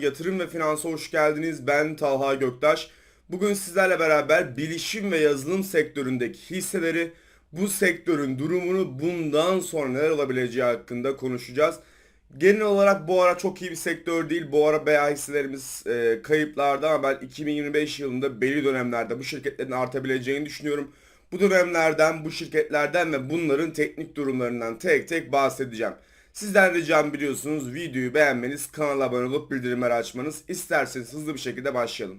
Yatırım ve finansa hoş geldiniz. Ben Talha Göktaş. Bugün sizlerle beraber bilişim ve yazılım sektöründeki hisseleri, bu sektörün durumunu bundan sonra neler olabileceği hakkında konuşacağız. Genel olarak bu ara çok iyi bir sektör değil. Bu ara bayağı hisselerimiz e, kayıplarda ama ben 2025 yılında belli dönemlerde bu şirketlerin artabileceğini düşünüyorum. Bu dönemlerden, bu şirketlerden ve bunların teknik durumlarından tek tek bahsedeceğim. Sizden ricam biliyorsunuz videoyu beğenmeniz, kanala abone olup bildirimleri açmanız. İsterseniz hızlı bir şekilde başlayalım.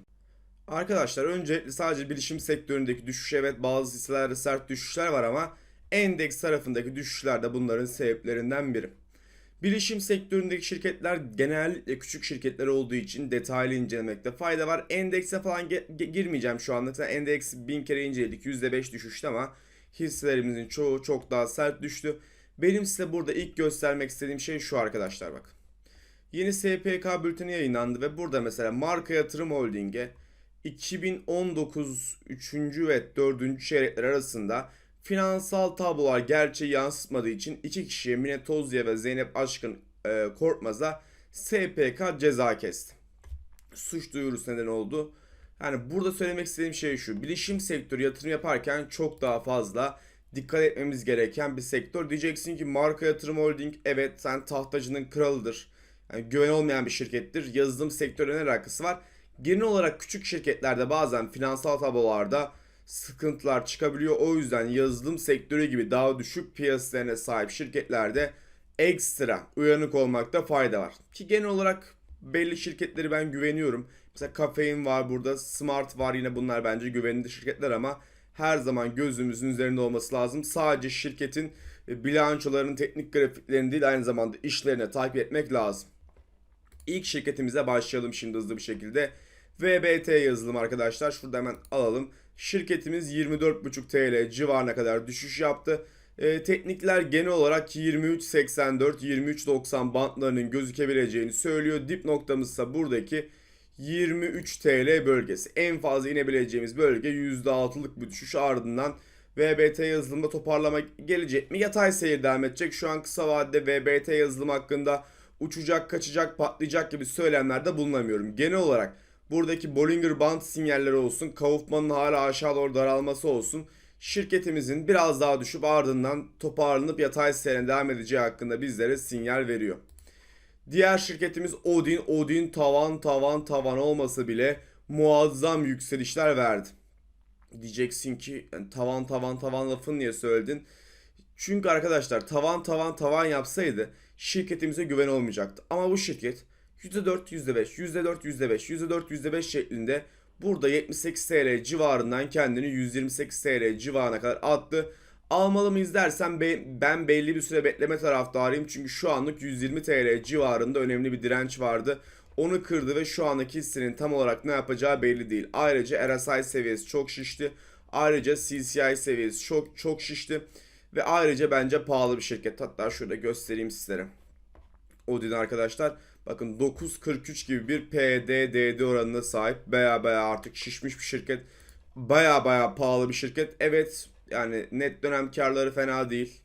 Arkadaşlar öncelikle sadece bilişim sektöründeki düşüş evet bazı hisselerde sert düşüşler var ama endeks tarafındaki düşüşler de bunların sebeplerinden biri. Bilişim sektöründeki şirketler genellikle küçük şirketler olduğu için detaylı incelemekte fayda var. Endekse falan girmeyeceğim şu anlık. Zaten endeks bin kere inceledik. %5 düşüştü ama hisselerimizin çoğu çok daha sert düştü. Benim size burada ilk göstermek istediğim şey şu arkadaşlar bak. Yeni SPK bülteni yayınlandı ve burada mesela Marka Yatırım Holding'e 2019 3. ve 4. çeyrekler arasında finansal tablolar gerçeği yansıtmadığı için iki kişiye Mine Tozya ve Zeynep Aşkın e, Korkmaz'a SPK ceza kesti. Suç duyurusu neden oldu. Yani burada söylemek istediğim şey şu. Bilişim sektörü yatırım yaparken çok daha fazla dikkat etmemiz gereken bir sektör. Diyeceksin ki marka yatırım holding evet sen tahtacının kralıdır. Yani güven olmayan bir şirkettir. Yazılım sektörüne ne alakası var? Genel olarak küçük şirketlerde bazen finansal tablolarda sıkıntılar çıkabiliyor. O yüzden yazılım sektörü gibi daha düşük piyasalarına sahip şirketlerde ekstra uyanık olmakta fayda var. Ki genel olarak belli şirketleri ben güveniyorum. Mesela Kafein var burada, Smart var yine bunlar bence güvenilir şirketler ama her zaman gözümüzün üzerinde olması lazım. Sadece şirketin e, bilançolarının teknik grafiklerini değil aynı zamanda işlerini takip etmek lazım. İlk şirketimize başlayalım şimdi hızlı bir şekilde. VBT yazılım arkadaşlar. Şurada hemen alalım. Şirketimiz 24,5 TL civarına kadar düşüş yaptı. Ee, teknikler genel olarak 23.84 23.90 bantlarının gözükebileceğini söylüyor. Dip noktamız ise buradaki 23 TL bölgesi. En fazla inebileceğimiz bölge %6'lık bir düşüş ardından VBT yazılımda toparlama gelecek mi? Yatay seyir devam edecek. Şu an kısa vadede VBT yazılım hakkında uçacak, kaçacak, patlayacak gibi söylemlerde bulunamıyorum. Genel olarak buradaki Bollinger Band sinyalleri olsun, Kaufman'ın hala aşağı doğru daralması olsun, şirketimizin biraz daha düşüp ardından toparlanıp yatay seyrine devam edeceği hakkında bizlere sinyal veriyor. Diğer şirketimiz Odin. Odin tavan tavan tavan olmasa bile muazzam yükselişler verdi. Diyeceksin ki yani tavan tavan tavan lafını niye söyledin? Çünkü arkadaşlar tavan tavan tavan yapsaydı şirketimize güven olmayacaktı. Ama bu şirket %4, %5, %4, %5, %4, %5 şeklinde burada 78 TL civarından kendini 128 TL civarına kadar attı. Almalı mıyız dersen be- ben belli bir süre bekleme taraftarıyım. Çünkü şu anlık 120 TL civarında önemli bir direnç vardı. Onu kırdı ve şu andaki hissenin tam olarak ne yapacağı belli değil. Ayrıca RSI seviyesi çok şişti. Ayrıca CCI seviyesi çok çok şişti. Ve ayrıca bence pahalı bir şirket. Hatta şurada göstereyim sizlere. Odin arkadaşlar. Bakın 9.43 gibi bir PDDD oranına sahip. Baya baya artık şişmiş bir şirket. Baya baya pahalı bir şirket. Evet yani net dönem karları fena değil.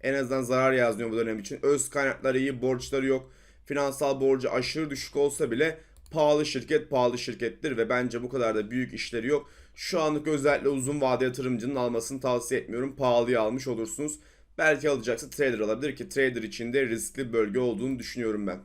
En azından zarar yazmıyor bu dönem için. Öz kaynakları iyi, borçları yok. Finansal borcu aşırı düşük olsa bile pahalı şirket pahalı şirkettir ve bence bu kadar da büyük işleri yok. Şu anlık özellikle uzun vade yatırımcının almasını tavsiye etmiyorum. Pahalıya almış olursunuz. Belki alacaksa trader alabilir ki trader için de riskli bölge olduğunu düşünüyorum ben.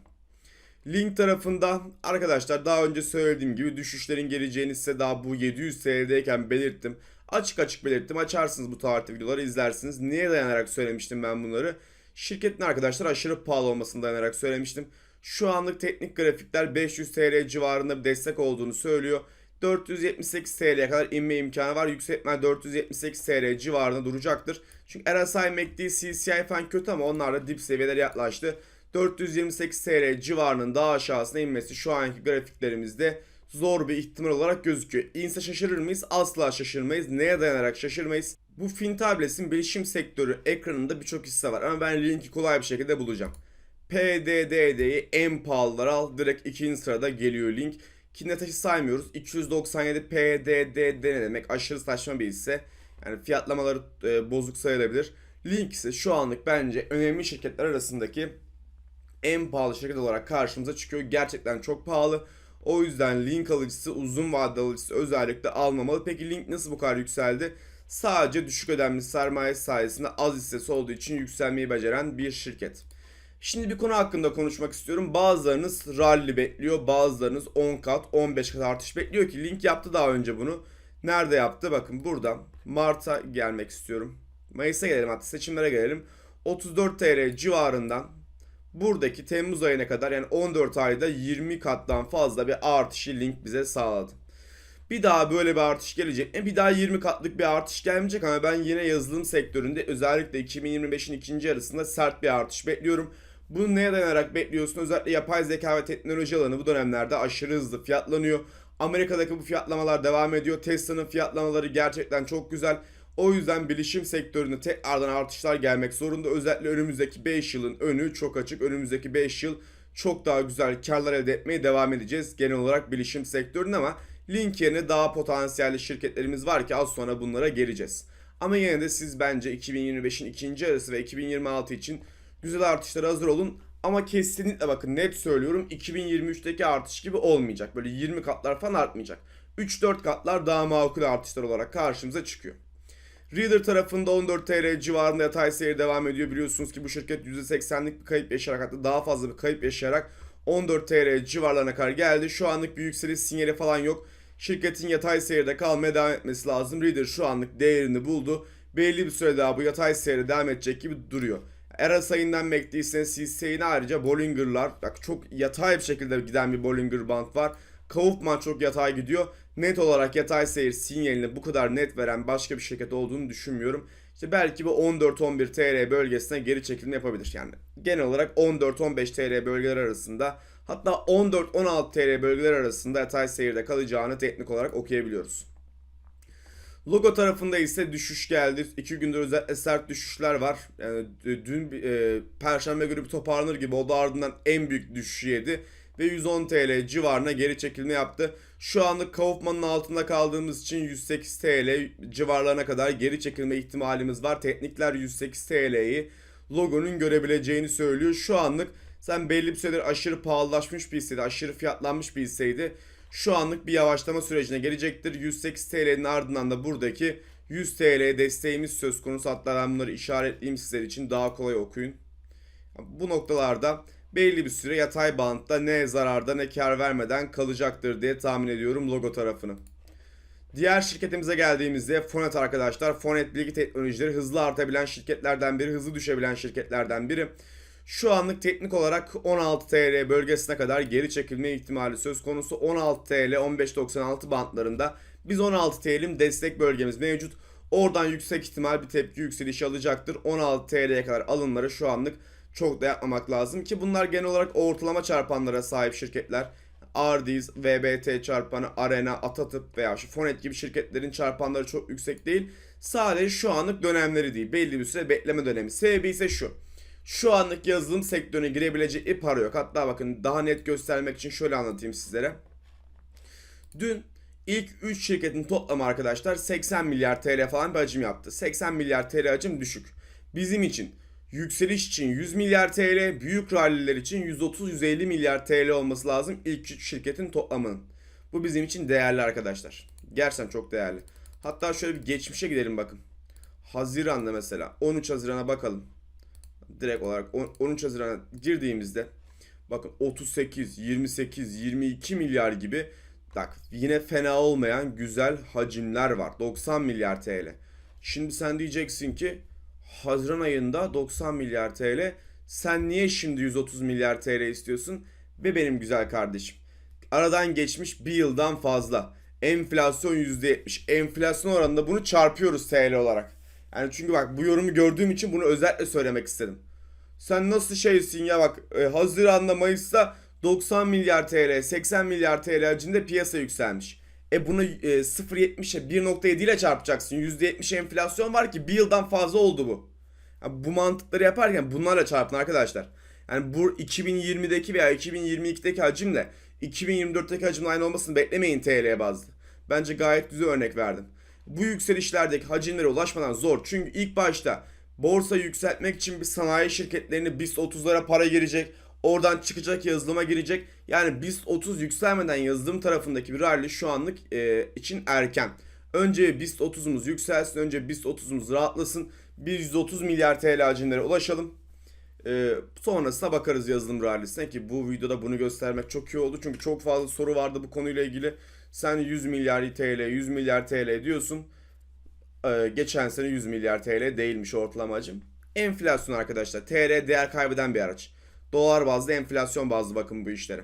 Link tarafında arkadaşlar daha önce söylediğim gibi düşüşlerin geleceğini size daha bu 700 TL'deyken belirttim. Açık açık belirttim. Açarsınız bu tarihte videoları izlersiniz. Niye dayanarak söylemiştim ben bunları? Şirketin arkadaşlar aşırı pahalı olmasına dayanarak söylemiştim. Şu anlık teknik grafikler 500 TL civarında bir destek olduğunu söylüyor. 478 TL'ye kadar inme imkanı var. Yükseltme 478 TL civarında duracaktır. Çünkü RSI, MACD, CCI falan kötü ama onlar da dip seviyelere yaklaştı. 428 TL civarının daha aşağısına inmesi şu anki grafiklerimizde zor bir ihtimal olarak gözüküyor. İnse şaşırır mıyız? Asla şaşırmayız. Neye dayanarak şaşırmayız? Bu Fintables'in bilişim sektörü ekranında birçok hisse var ama ben linki kolay bir şekilde bulacağım. PDDD'yi en pahalılara al. Direkt ikinci sırada geliyor link. Ki saymıyoruz. 297 PDDD ne demek? Aşırı saçma bir hisse. Yani fiyatlamaları e, bozuk sayılabilir. Link ise şu anlık bence önemli şirketler arasındaki en pahalı şirket olarak karşımıza çıkıyor. Gerçekten çok pahalı. O yüzden Link alıcısı uzun vadeli alıcısı özellikle almamalı. Peki Link nasıl bu kadar yükseldi? Sadece düşük ödemli sermaye sayesinde az hissesi olduğu için yükselmeyi beceren bir şirket. Şimdi bir konu hakkında konuşmak istiyorum. Bazılarınız rally bekliyor, bazılarınız 10 kat, 15 kat artış bekliyor ki Link yaptı daha önce bunu. Nerede yaptı? Bakın buradan Mart'a gelmek istiyorum. Mayıs'a gelelim hatta seçimlere gelelim. 34 TL civarından buradaki Temmuz ayına kadar yani 14 ayda 20 kattan fazla bir artışı Link bize sağladı. Bir daha böyle bir artış gelecek mi? Bir daha 20 katlık bir artış gelmeyecek ama ben yine yazılım sektöründe özellikle 2025'in ikinci yarısında sert bir artış bekliyorum. Bunu neye dayanarak bekliyorsun? Özellikle yapay zeka ve teknoloji alanı bu dönemlerde aşırı hızlı fiyatlanıyor. Amerika'daki bu fiyatlamalar devam ediyor. Tesla'nın fiyatlamaları gerçekten çok güzel. O yüzden bilişim sektöründe tekrardan artışlar gelmek zorunda. Özellikle önümüzdeki 5 yılın önü çok açık. Önümüzdeki 5 yıl çok daha güzel karlar elde etmeye devam edeceğiz. Genel olarak bilişim sektöründe ama Link yerine daha potansiyelli şirketlerimiz var ki az sonra bunlara geleceğiz. Ama yine de siz bence 2025'in ikinci yarısı ve 2026 için güzel artışlara hazır olun. Ama kesinlikle bakın net söylüyorum 2023'teki artış gibi olmayacak. Böyle 20 katlar falan artmayacak. 3-4 katlar daha makul artışlar olarak karşımıza çıkıyor. Reader tarafında 14 TL civarında yatay seyir devam ediyor. Biliyorsunuz ki bu şirket %80'lik bir kayıp yaşayarak hatta daha fazla bir kayıp yaşayarak 14 TL civarlarına kadar geldi. Şu anlık bir yükseliş sinyali falan yok. Şirketin yatay seyirde kalmaya devam etmesi lazım. Reader şu anlık değerini buldu. Belli bir süre daha bu yatay seyre devam edecek gibi duruyor. RSI'nden bekliyseniz hisseyin ayrıca Bollinger'lar bak çok yatay bir şekilde giden bir Bollinger Band var. Kaufman çok yatay gidiyor. Net olarak yatay seyir sinyalini bu kadar net veren başka bir şirket olduğunu düşünmüyorum. İşte belki bu 14-11 TL bölgesine geri çekilme yapabilir. Yani genel olarak 14-15 TL bölgeler arasında hatta 14-16 TL bölgeler arasında yatay seyirde kalacağını teknik olarak okuyabiliyoruz. Logo tarafında ise düşüş geldi. İki gündür özellikle sert düşüşler var. Yani dün e, Perşembe günü bir toparlanır gibi oldu ardından en büyük düşüşü yedi. Ve 110 TL civarına geri çekilme yaptı. Şu anlık Kaufman'ın altında kaldığımız için 108 TL civarlarına kadar geri çekilme ihtimalimiz var. Teknikler 108 TL'yi logonun görebileceğini söylüyor. Şu anlık sen belli bir süredir aşırı pahalılaşmış bir hisseydi, aşırı fiyatlanmış bir hisseydi. Şu anlık bir yavaşlama sürecine gelecektir. 108 TL'nin ardından da buradaki 100 TL desteğimiz söz konusu. Hatta ben bunları işaretleyeyim sizler için daha kolay okuyun. Bu noktalarda belli bir süre yatay bantta ne zararda ne kar vermeden kalacaktır diye tahmin ediyorum logo tarafını. Diğer şirketimize geldiğimizde Fonet arkadaşlar. Fonet bilgi teknolojileri hızlı artabilen şirketlerden biri, hızlı düşebilen şirketlerden biri. Şu anlık teknik olarak 16 TL bölgesine kadar geri çekilme ihtimali söz konusu. 16 TL 15.96 bantlarında biz 16 TL'im destek bölgemiz mevcut. Oradan yüksek ihtimal bir tepki yükselişi alacaktır. 16 TL'ye kadar alımları şu anlık çok da yapmamak lazım ki bunlar genel olarak ortalama çarpanlara sahip şirketler. Ardiz, VBT çarpanı, Arena, Atatıp veya şu Fonet gibi şirketlerin çarpanları çok yüksek değil. Sadece şu anlık dönemleri değil. Belli bir süre bekleme dönemi. Sebebi ise şu. Şu anlık yazılım sektörüne girebilecek bir para yok. Hatta bakın daha net göstermek için şöyle anlatayım sizlere. Dün ilk 3 şirketin toplamı arkadaşlar 80 milyar TL falan bir hacim yaptı. 80 milyar TL hacim düşük. Bizim için yükseliş için 100 milyar TL, büyük ralliler için 130-150 milyar TL olması lazım ilk 3 şirketin toplamının. Bu bizim için değerli arkadaşlar. Gerçekten çok değerli. Hatta şöyle bir geçmişe gidelim bakın. Haziran'da mesela 13 Haziran'a bakalım direkt olarak 13 Haziran'a girdiğimizde bakın 38, 28, 22 milyar gibi bak yine fena olmayan güzel hacimler var. 90 milyar TL. Şimdi sen diyeceksin ki Haziran ayında 90 milyar TL sen niye şimdi 130 milyar TL istiyorsun? Ve benim güzel kardeşim. Aradan geçmiş bir yıldan fazla. Enflasyon %70. Enflasyon oranında bunu çarpıyoruz TL olarak. Yani çünkü bak bu yorumu gördüğüm için bunu özellikle söylemek istedim. Sen nasıl şeysin ya bak e, Haziran'da Mayıs'ta 90 milyar TL 80 milyar TL hacinde piyasa yükselmiş. E bunu e, 0.70'e 1.7 ile çarpacaksın. %70 enflasyon var ki bir yıldan fazla oldu bu. Yani bu mantıkları yaparken bunlarla çarpın arkadaşlar. Yani bu 2020'deki veya 2022'deki hacimle 2024'teki hacimle aynı olmasını beklemeyin TL bazlı. Bence gayet güzel örnek verdim. Bu yükselişlerdeki hacimlere ulaşmadan zor. Çünkü ilk başta borsa yükseltmek için bir sanayi şirketlerini BIST 30'lara para girecek. Oradan çıkacak yazılıma girecek. Yani BIST 30 yükselmeden yazılım tarafındaki bir rally şu anlık e, için erken. Önce BIST 30'umuz yükselsin. Önce BIST 30'umuz rahatlasın. Bir 130 milyar TL hacimlere ulaşalım. E, sonrasına bakarız yazılım rallisine ki bu videoda bunu göstermek çok iyi oldu. Çünkü çok fazla soru vardı bu konuyla ilgili. Sen 100 milyar TL, 100 milyar TL diyorsun. E, geçen sene 100 milyar TL değilmiş ortalama hacim. Enflasyon arkadaşlar. TR değer kaybeden bir araç. Dolar bazlı enflasyon bazlı bakın bu işlere.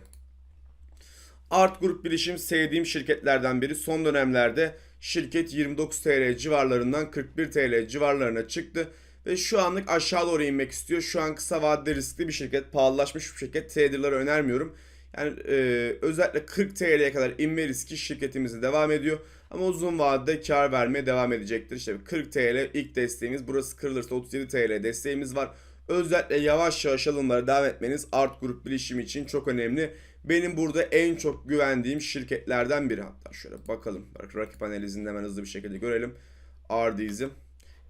Art Grup bilişim sevdiğim şirketlerden biri. Son dönemlerde şirket 29 TL civarlarından 41 TL civarlarına çıktı. Ve şu anlık aşağı doğru inmek istiyor. Şu an kısa vadede riskli bir şirket, pahalılaşmış bir şirket. Traderlara önermiyorum. Yani e, özellikle 40 TL'ye kadar inme riski şirketimizde devam ediyor. Ama uzun vadede kar vermeye devam edecektir. İşte 40 TL ilk desteğimiz. Burası kırılırsa 37 TL desteğimiz var. Özellikle yavaş yavaş alımlara devam etmeniz Art Grup bilişim için çok önemli. Benim burada en çok güvendiğim şirketlerden biri. Hatta şöyle bakalım. Bak, rakip analizini hemen hızlı bir şekilde görelim. Ardizm.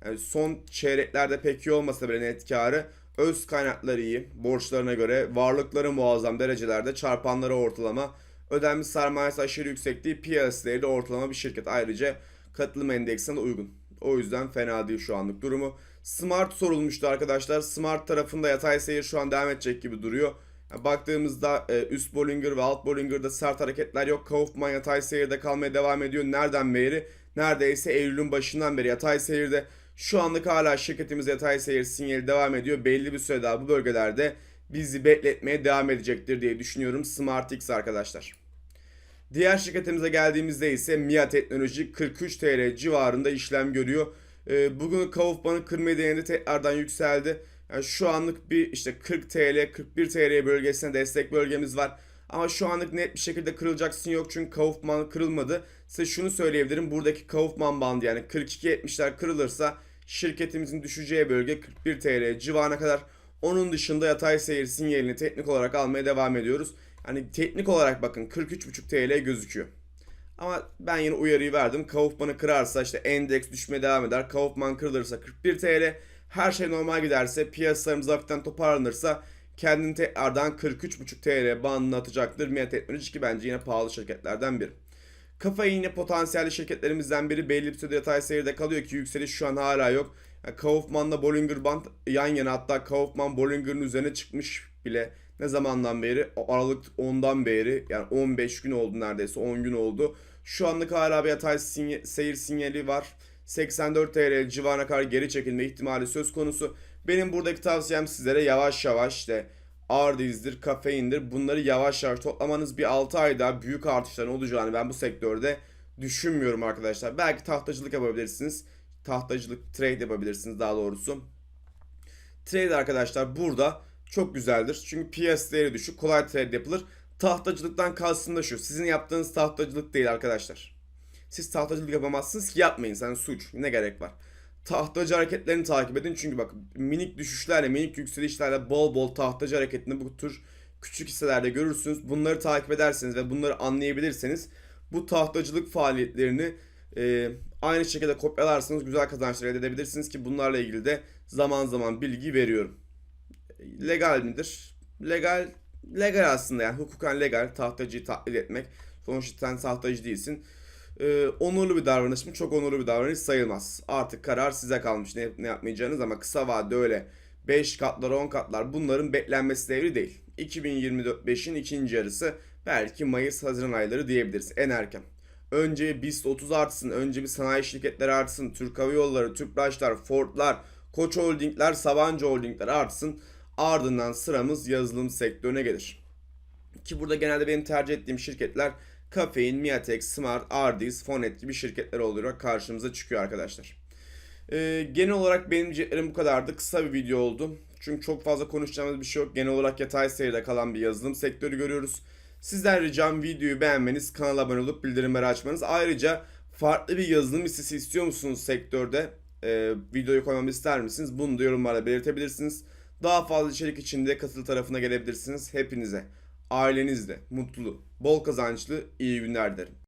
Yani son çeyreklerde pek iyi olmasa bile net karı öz kaynakları iyi. Borçlarına göre varlıkları muazzam derecelerde çarpanları ortalama. Ödenmiş sermayesi aşırı yüksek değil. Piyasa değeri de ortalama bir şirket. Ayrıca katılım endeksine de uygun. O yüzden fena değil şu anlık durumu. Smart sorulmuştu arkadaşlar. Smart tarafında yatay seyir şu an devam edecek gibi duruyor. Yani baktığımızda e, üst Bollinger ve alt Bollinger'da sert hareketler yok. Kaufman yatay seyirde kalmaya devam ediyor. Nereden beri? Neredeyse Eylül'ün başından beri yatay seyirde. Şu anlık hala şirketimiz yatay seyir sinyali devam ediyor. Belli bir süre daha bu bölgelerde bizi bekletmeye devam edecektir diye düşünüyorum SmartX arkadaşlar. Diğer şirketimize geldiğimizde ise MIA Teknoloji 43 TL civarında işlem görüyor. E, bugün Kaufman'ı kırmayı denedi tekrardan yükseldi. Yani şu anlık bir işte 40 TL 41 TL bölgesine destek bölgemiz var. Ama şu anlık net bir şekilde kırılacaksın yok çünkü Kaufman kırılmadı. Size şunu söyleyebilirim. Buradaki Kaufman bandı yani 42.70'ler kırılırsa şirketimizin düşeceği bölge 41 TL civarına kadar. Onun dışında yatay seyir sinyalini teknik olarak almaya devam ediyoruz. Hani teknik olarak bakın 43.5 TL gözüküyor. Ama ben yine uyarıyı verdim. Kaufman'ı kırarsa işte endeks düşmeye devam eder. Kaufman kırılırsa 41 TL. Her şey normal giderse piyasalarımız hafiften toparlanırsa kendini tekrardan 43.5 TL bandına atacaktır. MIA Teknoloji ki bence yine pahalı şirketlerden biri. Kafa yine potansiyelli şirketlerimizden biri belli bir süre yatay seyirde kalıyor ki yükseliş şu an hala yok. Yani Kaufman'la Bollinger Band yan yana hatta Kaufman Bollinger'ın üzerine çıkmış bile ne zamandan beri Aralık 10'dan beri yani 15 gün oldu neredeyse 10 gün oldu. Şu anlık hala bir yatay sinye, seyir sinyali var. 84 TL civarına kadar geri çekilme ihtimali söz konusu. Benim buradaki tavsiyem sizlere yavaş yavaş işte Ardiz'dir, kafeindir bunları yavaş yavaş toplamanız bir 6 ay daha büyük artışların olacağını ben bu sektörde düşünmüyorum arkadaşlar. Belki tahtacılık yapabilirsiniz. Tahtacılık trade yapabilirsiniz daha doğrusu. Trade arkadaşlar burada çok güzeldir. Çünkü piyasa değeri düşük. Kolay trade yapılır. Tahtacılıktan kastım da şu. Sizin yaptığınız tahtacılık değil arkadaşlar. Siz tahtacılık yapamazsınız ki yapmayın. Sen suç. Ne gerek var? Tahtacı hareketlerini takip edin. Çünkü bak minik düşüşlerle, minik yükselişlerle bol bol tahtacı hareketini bu tür küçük hisselerde görürsünüz. Bunları takip ederseniz ve bunları anlayabilirseniz bu tahtacılık faaliyetlerini e, aynı şekilde kopyalarsanız güzel kazançlar elde edebilirsiniz ki bunlarla ilgili de zaman zaman bilgi veriyorum. Legal midir? Legal legal aslında yani hukuken legal tahtacıyı taklit etmek. Sonuçta sen tahtacı değilsin. Ee, onurlu bir davranış mı? Çok onurlu bir davranış sayılmaz. Artık karar size kalmış ne, ne yapmayacağınız ama kısa vadede öyle 5 katlar 10 katlar bunların beklenmesi devri değil. 2025'in ikinci yarısı belki Mayıs-Haziran ayları diyebiliriz en erken. Önce BIST 30 artsın, önce bir sanayi şirketleri artsın, Türk Hava Yolları, Tüpraşlar, Fordlar, Koç Holdingler, Sabancı Holdingler artsın. Ardından sıramız yazılım sektörüne gelir. Ki burada genelde benim tercih ettiğim şirketler Kafein, Miatex, Smart, Ardis, Fonet gibi şirketler olarak karşımıza çıkıyor arkadaşlar. Ee, genel olarak benim diyeceklerim bu kadardı. Kısa bir video oldu. Çünkü çok fazla konuşacağımız bir şey yok. Genel olarak yatay seyirde kalan bir yazılım sektörü görüyoruz. Sizden ricam videoyu beğenmeniz, kanala abone olup bildirimleri açmanız. Ayrıca farklı bir yazılım listesi istiyor musunuz sektörde? Ee, videoyu koymamı ister misiniz? Bunu da yorumlarda belirtebilirsiniz. Daha fazla içerik için de katıl tarafına gelebilirsiniz. Hepinize ailenizle mutlu, bol kazançlı iyi günler dilerim.